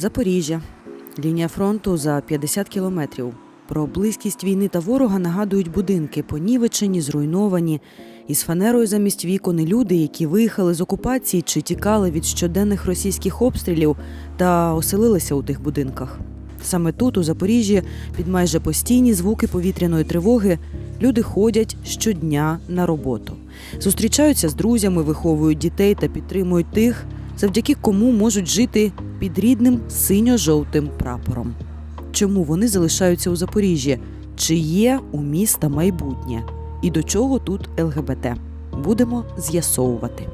Запоріжжя. Лінія фронту за 50 кілометрів. Про близькість війни та ворога нагадують будинки, понівечені, зруйновані. Із фанерою замість вікон і люди, які виїхали з окупації чи тікали від щоденних російських обстрілів та оселилися у тих будинках. Саме тут, у Запоріжжі, під майже постійні звуки повітряної тривоги, люди ходять щодня на роботу. Зустрічаються з друзями, виховують дітей та підтримують тих, завдяки кому можуть жити під рідним синьо-жовтим прапором. Чому вони залишаються у Запоріжжі? Чи є у міста майбутнє? І до чого тут ЛГБТ? Будемо з'ясовувати.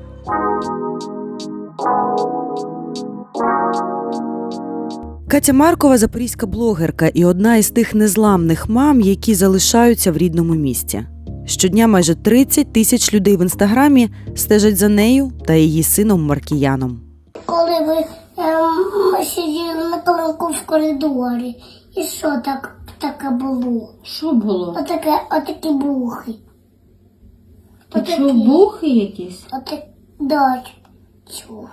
Катя Маркова запорізька блогерка і одна із тих незламних мам, які залишаються в рідному місті. Щодня майже 30 тисяч людей в інстаграмі стежать за нею та її сином Маркіяном. коли ви ем, сиділи на колонку в коридорі. І що так таке було? Що було? Отаке, отакі бухи. Ти що, бухи якісь? Отак, да, чув.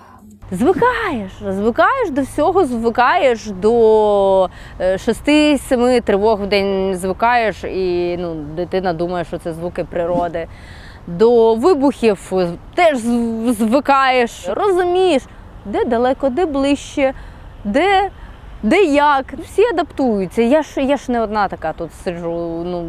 Звикаєш, звикаєш до всього, звикаєш до 6-7 тривог в день звикаєш, і ну, дитина думає, що це звуки природи. До вибухів теж звикаєш, розумієш, де далеко, де ближче, де, де як. Всі адаптуються. Я ж, я ж не одна така тут сиджу. Ну,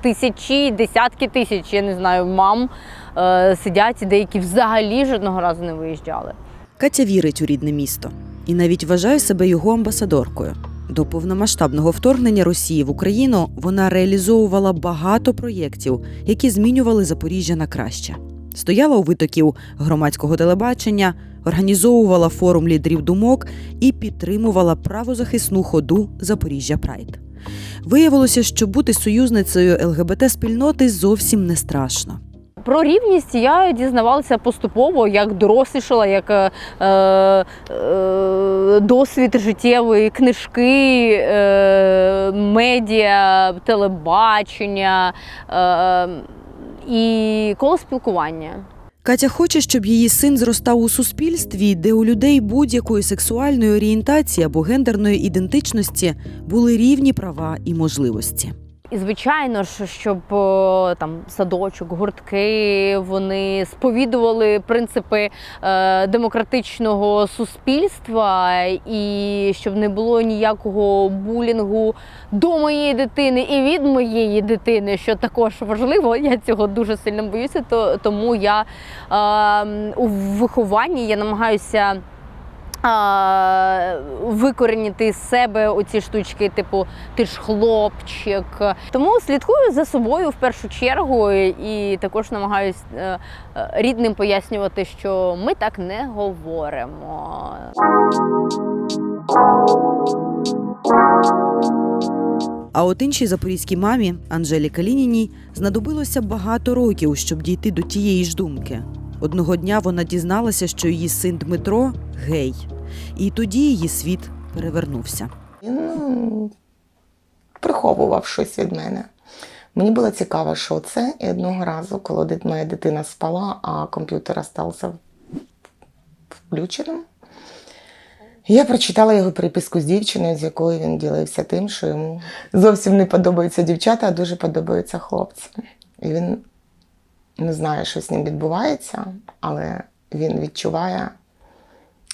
тисячі, десятки тисяч, я не знаю, мам е, сидять, деякі взагалі жодного разу не виїжджали. Катя вірить у рідне місто і навіть вважає себе його амбасадоркою. До повномасштабного вторгнення Росії в Україну вона реалізовувала багато проєктів, які змінювали Запоріжжя на краще. Стояла у витоків громадського телебачення, організовувала форум лідерів думок і підтримувала правозахисну ходу Запоріжжя Прайд. Виявилося, що бути союзницею ЛГБТ спільноти зовсім не страшно. Про рівність я дізнавалася поступово, як дорослішала, як е, е, досвід життєвий, книжки, е, медіа, телебачення е, і коло спілкування. Катя хоче, щоб її син зростав у суспільстві, де у людей будь-якої сексуальної орієнтації або гендерної ідентичності були рівні права і можливості. І звичайно ж, щоб там садочок, гуртки вони сповідували принципи е, демократичного суспільства, і щоб не було ніякого булінгу до моєї дитини і від моєї дитини, що також важливо. Я цього дуже сильно боюся. То тому я е, у вихованні я намагаюся. Викорінити з себе оці штучки, типу ти ж хлопчик. Тому слідкую за собою в першу чергу і також намагаюсь е, е, рідним пояснювати, що ми так не говоримо. А от іншій запорізькій мамі Анжелі Калініній знадобилося багато років, щоб дійти до тієї ж думки. Одного дня вона дізналася, що її син Дмитро гей, і тоді її світ перевернувся. Він ну, приховував щось від мене. Мені було цікаво, що це. І одного разу, коли моя дитина спала, а комп'ютер стався включеним, я прочитала його переписку з дівчиною, з якою він ділився тим, що йому зовсім не подобаються дівчата, а дуже подобаються хлопці. І він не знає, що з ним відбувається, але він відчуває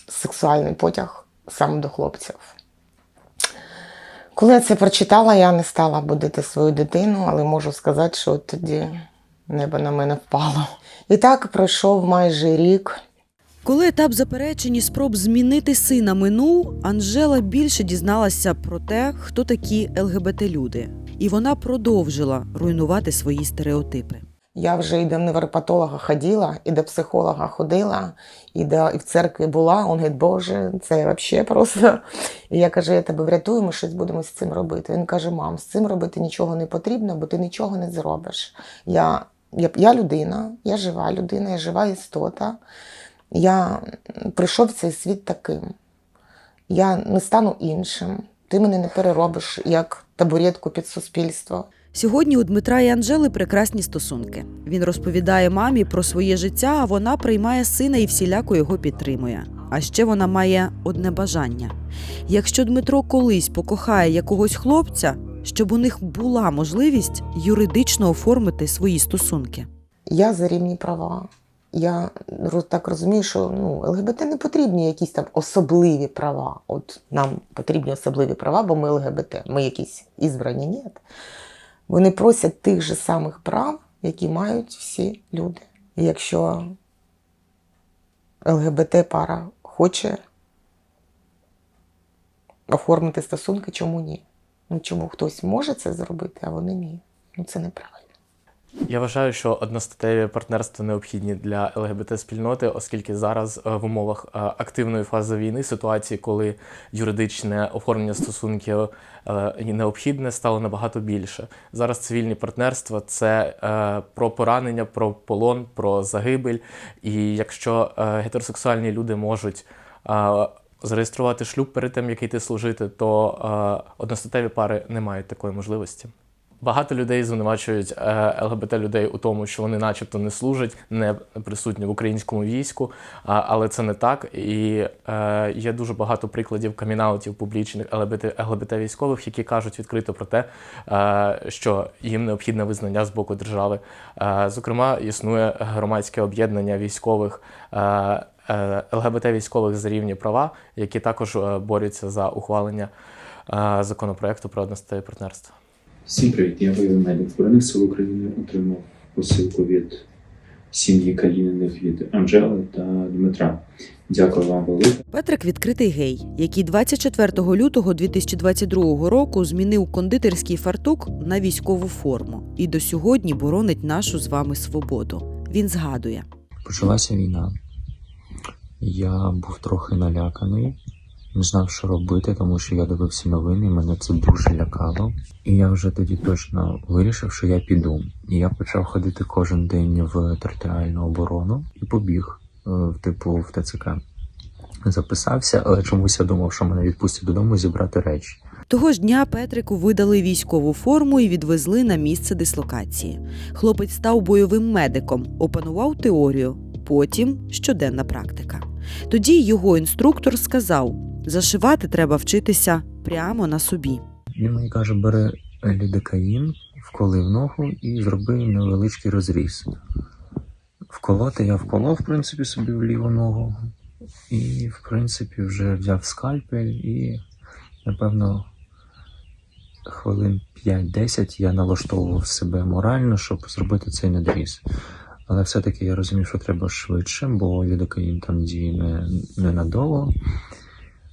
сексуальний потяг саме до хлопців. Коли я це прочитала, я не стала будити свою дитину, але можу сказати, що тоді небо на мене впало. І так пройшов майже рік. Коли етап заперечень і спроб змінити сина минув, Анжела більше дізналася про те, хто такі ЛГБТ-люди. І вона продовжила руйнувати свої стереотипи. Я вже і до невропатолога ходила, і до психолога ходила, і, до, і в церкві була. Він говорить, Боже, це взагалі просто. І я кажу, я тебе врятую, ми щось будемо з цим робити. Він каже: мам, з цим робити нічого не потрібно, бо ти нічого не зробиш. Я, я, я людина, я жива людина, я жива істота. Я прийшов в цей світ таким. Я не стану іншим. Ти мене не переробиш як табуретку під суспільство. Сьогодні у Дмитра і Анжели прекрасні стосунки. Він розповідає мамі про своє життя, а вона приймає сина і всіляко його підтримує. А ще вона має одне бажання: якщо Дмитро колись покохає якогось хлопця, щоб у них була можливість юридично оформити свої стосунки. Я за рівні права. Я так розумію, що ну, ЛГБТ не потрібні якісь там особливі права. От нам потрібні особливі права, бо ми ЛГБТ. Ми якісь ізбрані, ні. Вони просять тих же самих прав, які мають всі люди. І якщо ЛГБТ пара хоче оформити стосунки, чому ні? Ну чому хтось може це зробити, а вони ні? Ну це неправильно. Я вважаю, що одностатеві партнерства необхідні для ЛГБТ-спільноти, оскільки зараз е, в умовах е, активної фази війни, ситуації, коли юридичне оформлення стосунків е, необхідне, стало набагато більше. Зараз цивільні партнерства це про поранення, про полон, про загибель. І якщо гетеросексуальні люди можуть зареєструвати шлюб перед тим, як йти служити, то одностатеві пари не мають такої можливості. Багато людей звинувачують е, ЛГБТ людей у тому, що вони, начебто, не служать, не присутні в українському війську, але це не так. І е, є дуже багато прикладів камінаутів публічних ЛГБТ, військових, які кажуть відкрито про те, е, що їм необхідне визнання з боку держави. Зокрема, існує громадське об'єднання військових. ЛГБТ військових за рівні права, які також борються за ухвалення законопроекту про одностатеві партнерства. Всім привіт, я бойовий медик Збройних сил України отримав посилку від сім'ї Каліниних від Анжели та Дмитра. Дякую вам велике. Петрик відкритий гей, який 24 лютого 2022 року змінив кондитерський фартук на військову форму і до сьогодні боронить нашу з вами свободу. Він згадує. Почалася війна. Я був трохи наляканий, не знав, що робити, тому що я дивився новини, і мене це дуже лякало. І я вже тоді точно вирішив, що я піду. І я почав ходити кожен день в територіальну оборону і побіг, е, типу в ТЦК. Записався, але чомусь я думав, що мене відпустять додому зібрати речі. Того ж дня Петрику видали військову форму і відвезли на місце дислокації. Хлопець став бойовим медиком, опанував теорію, потім щоденна практика. Тоді його інструктор сказав: зашивати треба вчитися прямо на собі. Він мені каже, бери лідокаїн, вколи в ногу і зроби невеличкий розріз. Вколоти я вколов, в принципі, собі в ліву ногу. І, в принципі, вже взяв скальпель і, напевно, хвилин 5-10 я налаштовував себе морально, щоб зробити цей надріз. Але все-таки я розумів, що треба швидше, бо лідокаїн там діє не, ненадовго.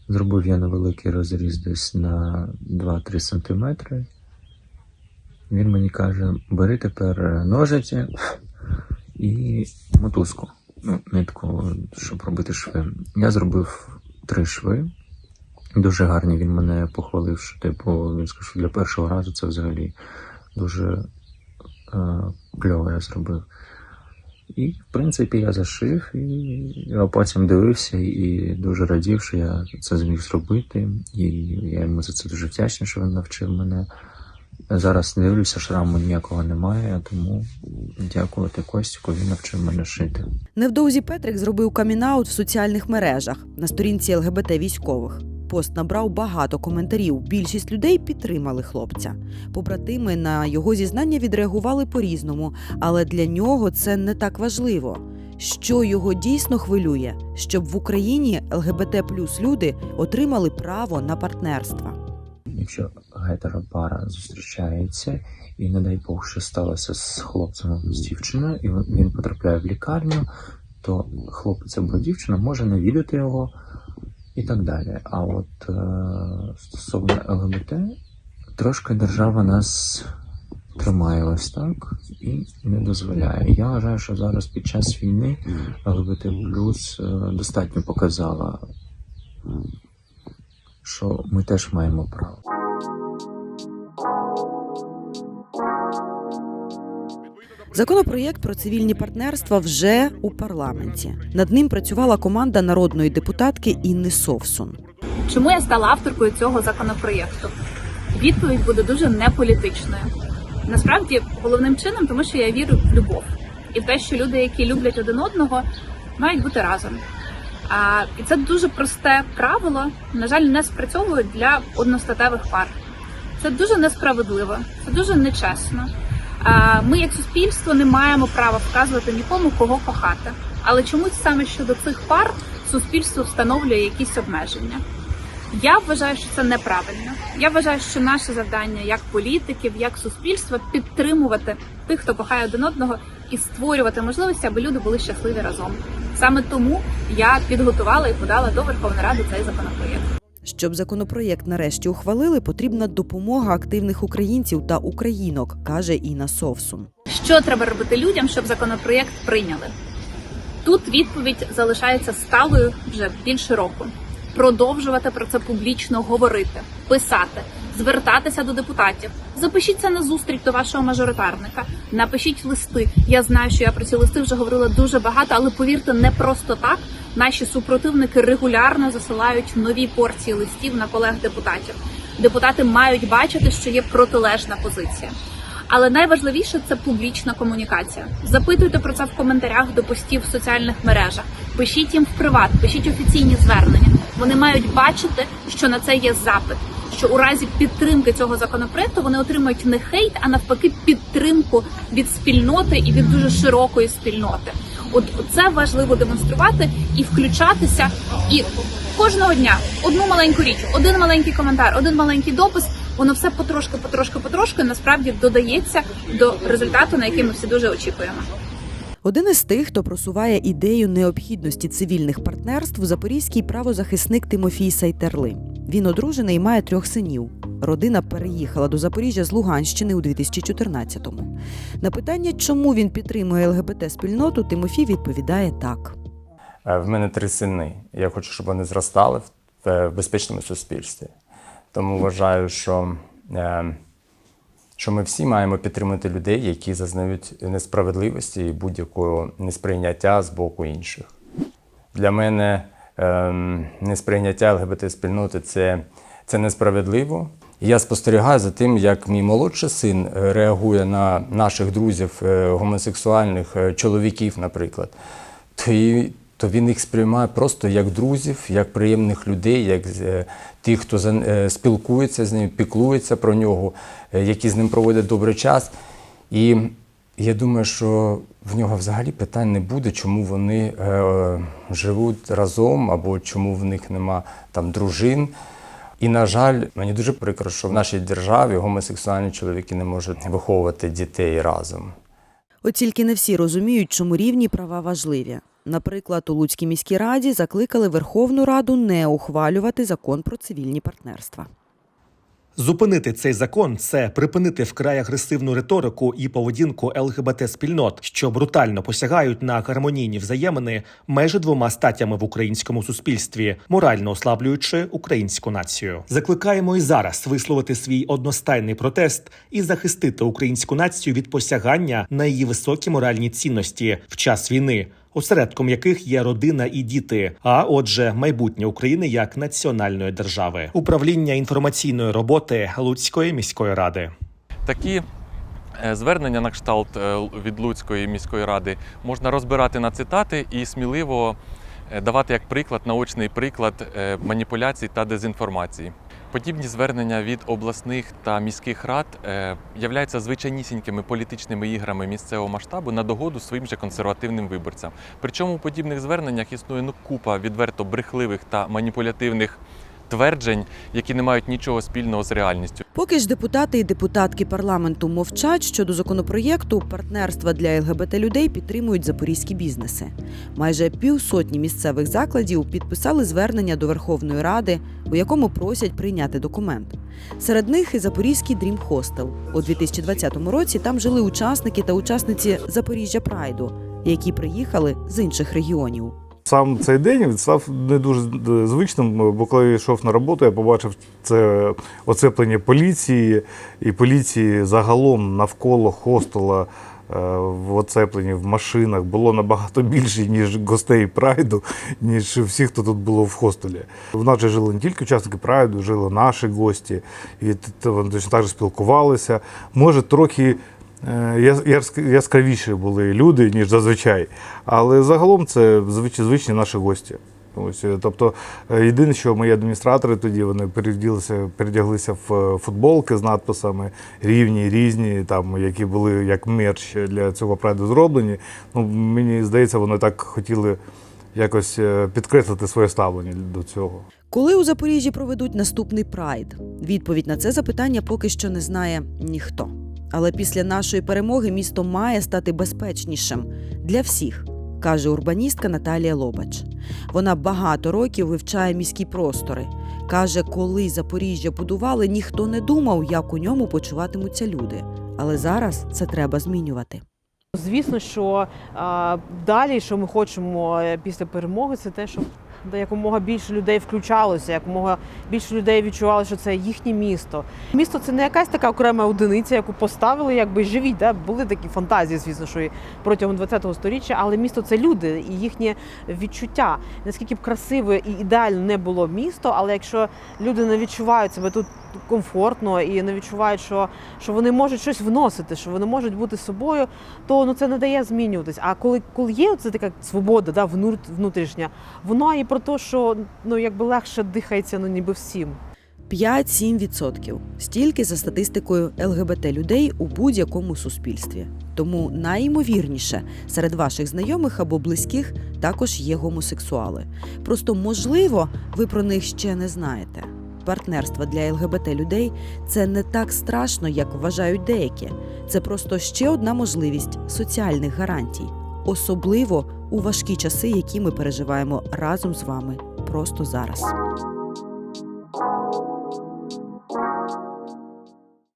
Зробив я невеликий розріз десь на 2-3 см. Він мені каже: бери тепер ножиці і мотузку. Ну, нитку, щоб робити шви. Я зробив три шви. Дуже гарні. Він мене похвалив, що типу, він сказав, що для першого разу це взагалі дуже е, кльово я зробив. І, в принципі, я зашив, і я потім дивився і дуже радів, що я це зміг зробити. І я йому за це дуже вдячний, що він навчив мене. Зараз дивлюся, шраму ніякого немає, тому дякувати Костіку, він навчив мене шити. Невдовзі Петрик зробив камінаут в соціальних мережах на сторінці ЛГБТ військових. Пост набрав багато коментарів. Більшість людей підтримали хлопця. Побратими на його зізнання відреагували по-різному, але для нього це не так важливо. Що його дійсно хвилює, щоб в Україні ЛГБТ плюс люди отримали право на партнерство. Якщо гетеропара зустрічається, і не дай Бог, що сталося з хлопцем з дівчиною, і він потрапляє в лікарню, то хлопець або дівчина може навідати його і так далі. А от е, стосовно ЛГБТ, трошки держава нас тримає ось так і не дозволяє. Я вважаю, що зараз під час війни ЛГБТ плюс е, достатньо показала, що ми теж маємо право. Законопроєкт про цивільні партнерства вже у парламенті. Над ним працювала команда народної депутатки Інни Совсун. Чому я стала авторкою цього законопроєкту? Відповідь буде дуже неполітичною. Насправді, головним чином, тому що я вірю в любов і в те, що люди, які люблять один одного, мають бути разом. А, і це дуже просте правило, на жаль, не спрацьовує для одностатевих пар. Це дуже несправедливо, це дуже нечесно. Ми, як суспільство, не маємо права вказувати нікому, кого кохати. Але чомусь саме щодо цих пар суспільство встановлює якісь обмеження. Я вважаю, що це неправильно. Я вважаю, що наше завдання як політиків, як суспільства підтримувати тих, хто кохає один одного, і створювати можливості, аби люди були щасливі разом. Саме тому я підготувала і подала до Верховної Ради цей законопроєкт. Щоб законопроєкт нарешті ухвалили, потрібна допомога активних українців та українок, каже Інна Совсун. Що треба робити людям, щоб законопроєкт прийняли? Тут відповідь залишається сталою вже більше року. Продовжувати про це публічно говорити, писати, звертатися до депутатів. Запишіться на зустріч до вашого мажоритарника, напишіть листи. Я знаю, що я про ці листи вже говорила дуже багато, але повірте, не просто так. Наші супротивники регулярно засилають нові порції листів на колег депутатів. Депутати мають бачити, що є протилежна позиція. Але найважливіше це публічна комунікація. Запитуйте про це в коментарях до постів в соціальних мережах. Пишіть їм в приват, пишіть офіційні звернення. Вони мають бачити, що на це є запит. Що у разі підтримки цього законопроекту вони отримають не хейт, а навпаки, підтримку від спільноти і від дуже широкої спільноти. От це важливо демонструвати і включатися. І кожного дня одну маленьку річ, один маленький коментар, один маленький допис. Воно все потрошки, потрошки, потрошки насправді додається до результату, на який ми всі дуже очікуємо. Один із тих, хто просуває ідею необхідності цивільних партнерств, запорізький правозахисник Тимофій Сайтерли. Він одружений і має трьох синів. Родина переїхала до Запоріжжя з Луганщини у 2014-му. На питання, чому він підтримує ЛГБТ-спільноту, Тимофій відповідає так. Е, В мене три сини. Я хочу, щоб вони зростали в е, безпечному суспільстві. Тому вважаю, що, е, що ми всі маємо підтримати людей, які зазнають несправедливості і будь-якого несприйняття з боку інших. Для мене несприйняття ЛГБТ-спільноти це, це несправедливо. Я спостерігаю за тим, як мій молодший син е, реагує на наших друзів е, гомосексуальних е, чоловіків, наприклад. То, і, то він їх сприймає просто як друзів, як приємних людей, як тих, хто спілкується з ним, піклується про нього, які з ним проводять добрий час. І я думаю, що в нього взагалі питань не буде, чому вони е, живуть разом або чому в них нема там дружин. І, на жаль, мені дуже прикро, що в нашій державі гомосексуальні чоловіки не можуть виховувати дітей разом. От тільки не всі розуміють, чому рівні права важливі. Наприклад, у Луцькій міській раді закликали Верховну Раду не ухвалювати закон про цивільні партнерства. Зупинити цей закон це припинити вкрай агресивну риторику і поведінку ЛГБТ спільнот, що брутально посягають на гармонійні взаємини майже двома статтями в українському суспільстві, морально ослаблюючи українську націю. Закликаємо і зараз висловити свій одностайний протест і захистити українську націю від посягання на її високі моральні цінності в час війни. Осередком яких є родина і діти, а отже, майбутнє України як національної держави, управління інформаційної роботи Луцької міської ради. Такі е, звернення на кшталт е, від Луцької міської ради можна розбирати на цитати і сміливо е, давати як приклад, наочний приклад маніпуляцій та дезінформації. Подібні звернення від обласних та міських рад е, являються звичайнісінькими політичними іграми місцевого масштабу на догоду своїм же консервативним виборцям. Причому у подібних зверненнях існує ну, купа відверто брехливих та маніпулятивних тверджень, які не мають нічого спільного з реальністю. Поки ж депутати і депутатки парламенту мовчать щодо законопроєкту, партнерства для ЛГБТ людей підтримують запорізькі бізнеси. Майже півсотні місцевих закладів підписали звернення до Верховної Ради, у якому просять прийняти документ. Серед них і Запорізький Дрім Хостел. У 2020 році там жили учасники та учасниці Запоріжжя Прайду, які приїхали з інших регіонів. Сам цей день став не дуже звичним, бо коли я йшов на роботу, я побачив це оцеплення поліції і поліції загалом навколо хостела е, в оцепленні в машинах було набагато більше, ніж гостей прайду, ніж всіх, хто тут було в хостелі. В нас же жили не тільки учасники прайду, жили наші гості, і точно так же спілкувалися. Може, трохи е, яскравіші були люди, ніж зазвичай. Але загалом це звичні наші гості. Ось, е, тобто, е, єдине, що мої адміністратори тоді вони передяглися в е, футболки з надписами рівні, різні, там, які були як мерч для цього прайду зроблені. Ну, мені здається, вони так хотіли якось е, підкреслити своє ставлення до цього. Коли у Запоріжжі проведуть наступний прайд? Відповідь на це запитання поки що не знає ніхто. Але після нашої перемоги місто має стати безпечнішим для всіх, каже урбаністка Наталія Лобач. Вона багато років вивчає міські простори. Каже, коли Запоріжжя будували, ніхто не думав, як у ньому почуватимуться люди. Але зараз це треба змінювати. Звісно, що а, далі, що ми хочемо е, після перемоги, це те, щоб якомога більше людей включалося, якомога більше людей відчували, що це їхнє місто. Місто це не якась така окрема одиниця, яку поставили, якби живіть. Да? Були такі фантазії, звісно, що протягом ХХ століття, але місто це люди і їхнє відчуття. Наскільки б красиве і ідеально не було місто, але якщо люди не відчувають себе тут комфортно і не відчувають, що, що вони можуть щось вносити, що вони можуть бути собою, то ну це не дає змінюватись. А коли, коли є це така свобода, да, внутрішня, воно і про те, що ну якби легше дихається, ну ніби всім. 5-7%. Стільки за статистикою ЛГБТ людей у будь-якому суспільстві. Тому найімовірніше серед ваших знайомих або близьких також є гомосексуали. Просто можливо, ви про них ще не знаєте. Партнерство для ЛГБТ людей це не так страшно, як вважають деякі. Це просто ще одна можливість соціальних гарантій, особливо у важкі часи, які ми переживаємо разом з вами просто зараз.